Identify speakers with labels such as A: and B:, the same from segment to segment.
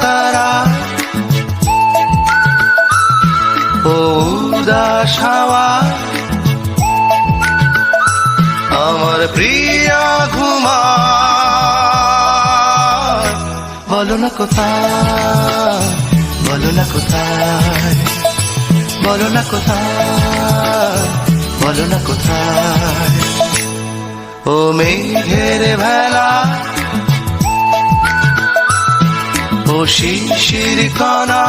A: তারা। উদাস হাওয়া আমার প্রিয়া ঘুমা। বলো না কোথায়, বলো না কোথায়, বলো না কোথায়, বলো না কোথায়। ও মেঘের ভেলা শিশির কণা।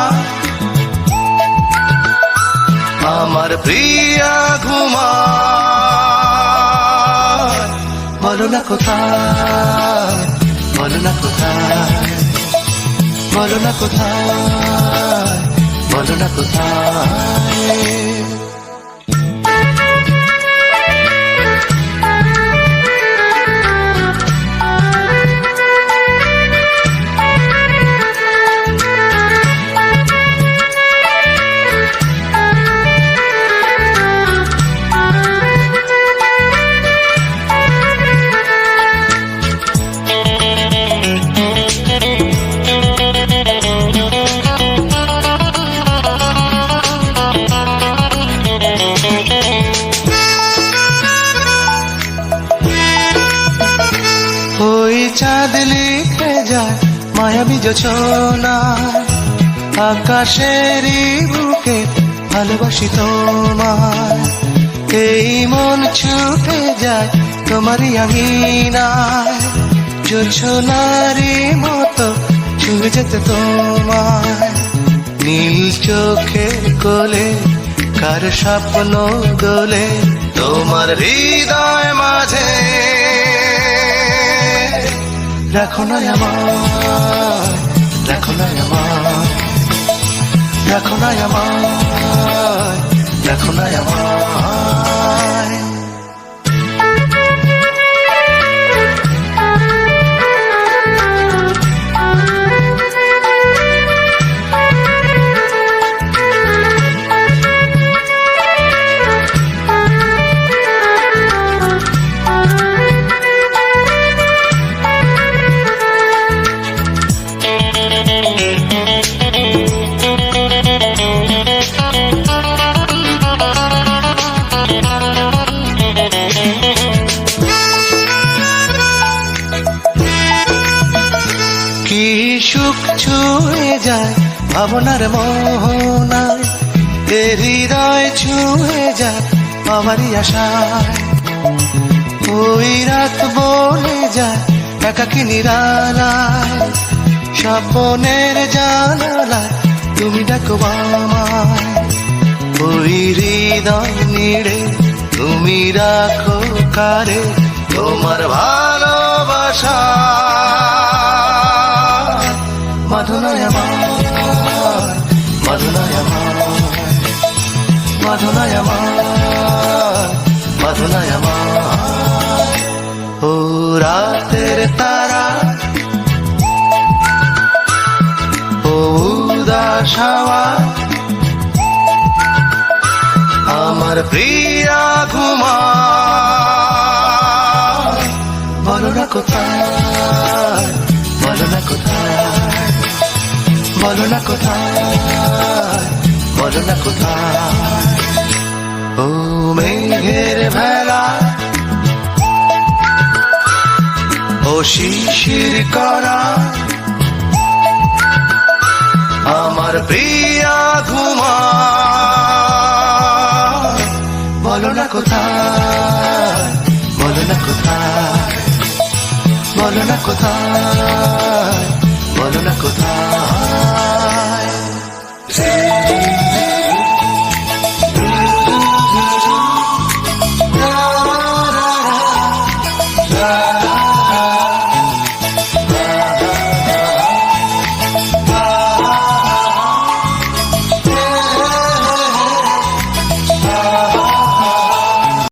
A: আমার প্রিয়া ঘুমা বলো না কোথায়, বলো না কোথায়, বলো না কোথায়, বলো না কোথায়। ওই চাঁদ লিখে যায় মায়াবী যোছনা, আকাশেরই বুকে ভালোবাসি তোমার এই মন ছুটে যায় তোমারই আঙিনায়। যোছনারই মতো ছুঁয়ে যেতে তোমার নীল চোখের কোলে কার স্বপ্ন দোলে তোমার হৃদয় মাঝে। রাখো না আমার রাখো না আমার রাখো না আমার রাখো না আমার সুখ ছুঁয়ে যায়, ভাবনার মোহনায়। এ হৃদয় ছুঁয়ে যায় আমারই আশায়। ওই রাত বলে যায় একাকি নিরালায়। স্বপনের জানালায় তুমি ডাকো আমায়। ওই হৃদয় নিড়ে তুমি রাখো কারে তোমার ভালোবাসা। মাধুনায় আমার মাধুনায় আমার ও রাতের তারা ও আমার প্রিয়া ঘুমা বলো না কোথায় বলো না কোথায় বলো না কোথায় বলো না কোথায় মেঘের ভেলা। ও শিশির করা। আমার প্রিয়া ঘুমা। বলো না কোথায়, বলো না কোথায়, বলো না কোথায়, বলো না কোথায়।